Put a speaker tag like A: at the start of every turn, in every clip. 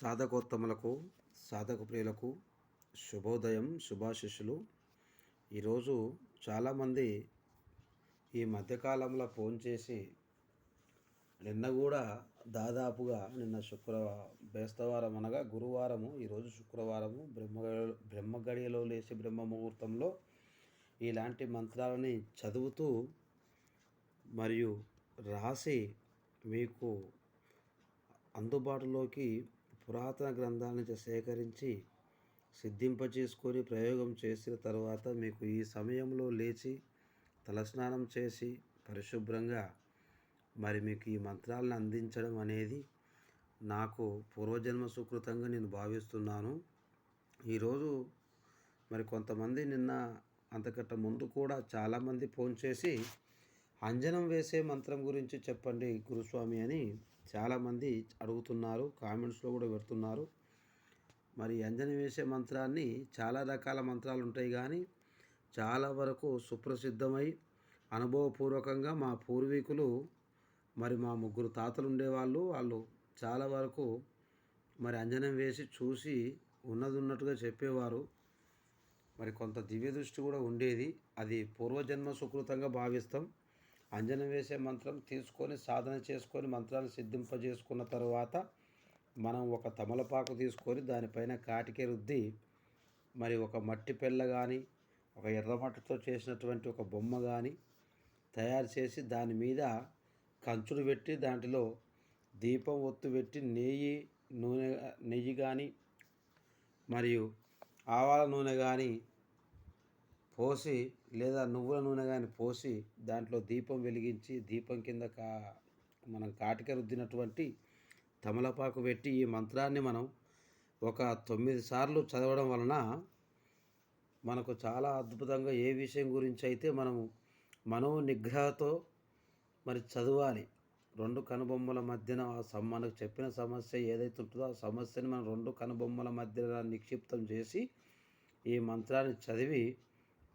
A: సాధకోత్తములకు సాధక ప్రియులకు శుభోదయం శుభాశిష్యులు. ఈరోజు చాలామంది ఈ మధ్యకాలంలో ఫోన్ చేసి నిన్న కూడా దాదాపుగా నిన్న శుక్రవారం బేస్తవారం అనగా గురువారము ఈరోజు శుక్రవారము బ్రహ్మ బ్రహ్మగడియలో లేచి బ్రహ్మ ముహూర్తంలో ఇలాంటి మంత్రాలని చదువుతూ మరియు రాసి మీకు అందుబాటులోకి పురాతన గ్రంథాల నుంచి సేకరించి సిద్ధింపచేసుకొని ప్రయోగం చేసిన తర్వాత మీకు ఈ సమయంలో లేచి తలస్నానం చేసి పరిశుభ్రంగా మరి మీకు ఈ మంత్రాలను అందించడం అనేది నాకు పూర్వజన్మ సుకృతంగా నేను భావిస్తున్నాను. ఈరోజు మరి కొంతమంది నిన్న అంతకట్ట ముందు కూడా చాలామంది ఫోన్ చేసి అంజనం వేసే మంత్రం గురించి చెప్పండి గురుస్వామి అని చాలామంది అడుగుతున్నారు కామెంట్స్లో కూడా పెడుతున్నారు. మరి అంజనం వేసే మంత్రాన్ని చాలా రకాల మంత్రాలు ఉంటాయి కానీ చాలా వరకు సుప్రసిద్ధమై అనుభవపూర్వకంగా మా పూర్వీకులు మరి మా ముగ్గురు తాతలు ఉండేవాళ్ళు వాళ్ళు చాలా వరకు మరి అంజనం వేసి చూసి ఉన్నది ఉన్నట్టుగా చెప్పేవారు. మరి కొంత దివ్య దృష్టి కూడా ఉండేది. అది పూర్వజన్మ సుకృతంగా భావిస్తాం. అంజనం వేసే మంత్రం తీసుకొని సాధన చేసుకొని మంత్రాన్ని సిద్ధింపజేసుకున్న తర్వాత మనం ఒక తమలపాకు తీసుకొని దానిపైన కాటికే రుద్ది మరి ఒక మట్టి పిల్ల కానీ ఒక ఎర్రమట్టితో చేసినటువంటి ఒక బొమ్మ కానీ తయారు చేసి దాని మీద కంచుడు పెట్టి దాంట్లో దీపం ఒత్తు పెట్టి నెయ్యి నూనె నెయ్యి కానీ మరియు ఆవాల నూనె కానీ పోసి లేదా నువ్వుల నూనె కానీ పోసి దాంట్లో దీపం వెలిగించి దీపం కింద కా మనం కాటిక రుద్దినటువంటి తమలపాకు పెట్టి ఈ మంత్రాన్ని మనం ఒక తొమ్మిది సార్లు చదవడం వలన మనకు చాలా అద్భుతంగా ఏ విషయం గురించి అయితే మనము మనో నిగ్రహతో మరి చదవాలి. రెండు కనుబొమ్మల మధ్యన మనకు చెప్పిన సమస్య ఏదైతే ఉంటుందో ఆ సమస్యని మనం రెండు కనుబొమ్మల మధ్యన నిక్షిప్తం చేసి ఈ మంత్రాన్ని చదివి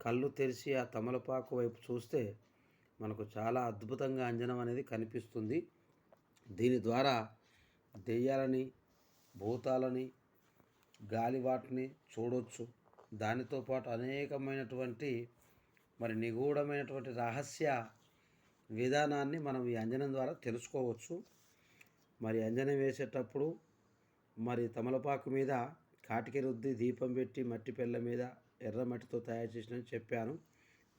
A: కళ్ళు తెరిచి ఆ తమలపాకు వైపు చూస్తే మనకు చాలా అద్భుతంగా అంజనం అనేది కనిపిస్తుంది. దీని ద్వారా దెయ్యాలని భూతాలని గాలివాటిని చూడొచ్చు. దానితో పాటు అనేకమైనటువంటి మరి నిగూఢమైనటువంటి రహస్య విధానాన్ని మనం ఈ అంజనం ద్వారా తెలుసుకోవచ్చు. మరి అంజనం వేసేటప్పుడు మరి తమలపాకు మీద కాటికి రుద్ది దీపం పెట్టి మట్టి పెళ్ళ మీద ఎర్ర మట్టితో తయారు చేసినని చెప్పాను.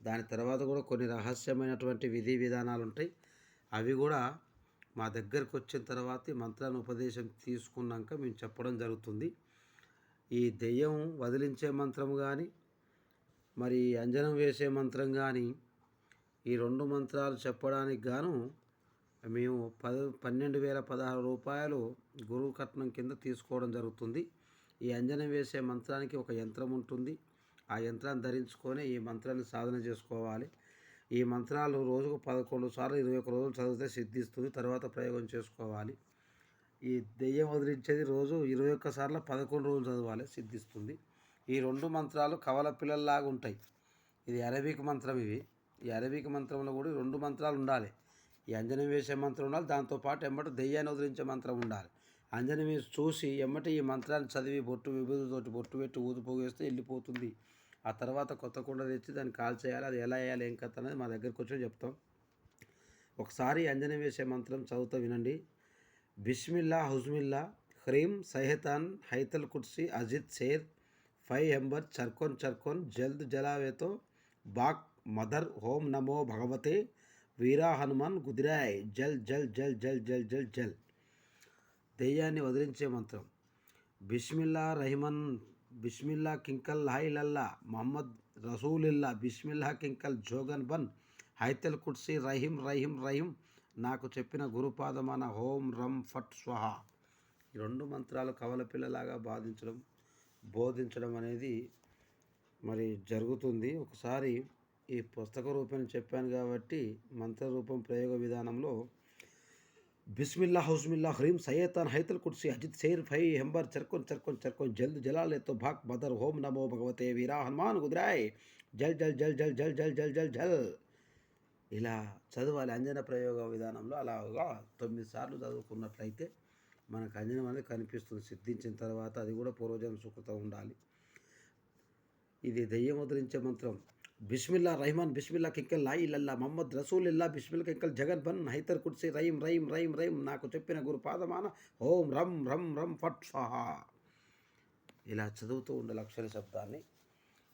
A: దాని తర్వాత కూడా కొన్ని రహస్యమైనటువంటి విధి విధానాలు ఉంటాయి. అవి కూడా మా దగ్గరకు వచ్చిన తర్వాత మంత్రాన్ని ఉపదేశం తీసుకున్నాక మేము చెప్పడం జరుగుతుంది. ఈ దెయ్యం వదిలించే మంత్రం కానీ మరి అంజనం వేసే మంత్రం కానీ ఈ రెండు మంత్రాలు చెప్పడానికి గాను మేము పది పన్నెండు వేల పదహారు రూపాయలు గురువు కట్నం కింద తీసుకోవడం జరుగుతుంది. ఈ అంజనం వేసే మంత్రానికి ఒక యంత్రం ఉంటుంది. ఆ యంత్రాన్ని ధరించుకొని ఈ మంత్రాన్ని సాధన చేసుకోవాలి. ఈ మంత్రాలు రోజుకు పదకొండు సార్లు ఇరవై ఒక రోజులు చదివితే సిద్ధిస్తుంది. తర్వాత ప్రయోగం చేసుకోవాలి. ఈ దెయ్యం వదిలించేది రోజు ఇరవై ఒక్క సార్లు పదకొండు రోజులు చదవాలి. సిద్ధిస్తుంది. ఈ రెండు మంత్రాలు కవల పిల్లల్లాగా ఉంటాయి. ఇది అరబిక్ మంత్రం ఇవి. ఈ అరబిక్ మంత్రంలో కూడా రెండు మంత్రాలు ఉండాలి. ఈ అంజనం వేసే మంత్రం ఉండాలి. దాంతోపాటు ఎంబట దెయ్యాన్ని వదిలించే మంత్రం ఉండాలి. అంజనం చూసి ఎమ్మటి ఈ మంత్రాన్ని చదివి బొట్టు విభూతితోటి బొట్టు పెట్టి ఊదిపోగు వెళ్ళిపోతుంది. ఆ తర్వాత కొత్త కుండ తెచ్చి దాన్ని కాల్ చేయాలి అది ఎలా వేయాలి ఏం కథ అనేది మా దగ్గరకు వచ్చి చెప్తాం. ఒకసారి అంజనం వేసే మంత్రం చదువుతా వినండి. బిస్మిల్లా హుజ్మిల్లా హ్రీం సహెతాన్ హైతల్ కుర్సీ అజిత్ షేర్ ఫైవ్ హెంబర్ చర్కోన్ చర్కోన్ జల్ద్ జలావేతో బాక్ మదర్ హోం నమో భగవతే వీరా హనుమాన్ గుదిరాయ్ జల్ జల్ జల్ జల్ జల్ జల్ జల్ దెయ్యాన్ని వదిలించే మంత్రం. బిస్మిల్లా రహిమన్ బిస్మిల్లా కింకల్ హాయిలల్లా మహమ్మద్ రసూలిల్లా బిస్మిల్లా కింకల్ జోగన్ బన్ హైతల్ కుర్సీ రహీం రహీం రహీం నాకు చెప్పిన గురుపాదమాన హోం రం ఫట్ స్వహ. ఈ రెండు మంత్రాలు కవల పిల్లలాగా బాధించడం బోధించడం అనేది మరి జరుగుతుంది. ఒకసారి ఈ పుస్తక రూపం చెప్పాను కాబట్టి మంత్ర రూపం ప్రయోగ విధానంలో బిస్మిల్లా హౌస్మిల్లా హ్రీం సయ్యతాన్ హైతల్ కుర్సీ అజిత్ సైర్ ఫై హెంబర్ చర్కొన్ చర్కొన్ చర్కొన్ జల్ద్ జలాలేతో భాక్ బదర్ హోం నమో భగవతే వీరా హనుమాన్ కుదిరాయ్ జల్ జల్ జల్ జల్ జల్ జల్ జల్ జల్ జల్. ఇలా చదవాలి అంజన ప్రయోగ విధానంలో అలాగా తొమ్మిది సార్లు చదువుకున్నట్లయితే మనకు అంజనం అనేది కనిపిస్తుంది. సిద్ధించిన తర్వాత అది కూడా పూర్వజన్మ సుకృతం ఉండాలి. ఇది దెయ్యం వదిలించే మంత్రం. బిస్మిల్లా రహమాన్ బిస్మిల్లా కింకల్ లా ఇల్లల్లా మహమ్మద్ రసూల్ ఇల్లా బిస్మిల్ కింకల్ జగన్ బన్ హైతర్ కుర్సీ రైమ్ రైమ్ రైమ్ రైమ్ నాకు చెప్పిన గురు పాదమాన ఓం రం రం రం ఫట్ స్వాహా ఇలా చదువుతూ ఉండాలి అక్షర శబ్దాన్ని.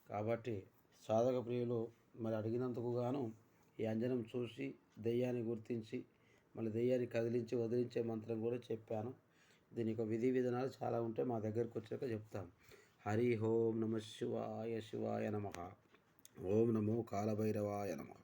A: కాబట్టి సాధక ప్రియులు మరి అడిగినందుకు గాను ఈ అంజనం చూసి దెయ్యాన్ని గుర్తించి మళ్ళీ దెయ్యాన్ని కదిలించి వదిలించే మంత్రం కూడా చెప్పాను. దీని యొక్క విధి విధానాలు చాలా ఉంటాయి మా దగ్గరకు వచ్చాక చెప్తాం. హరి ఓం నమ శివాయ శివాయ నమ. ఓం నమో కాలభైరవాయ నమ.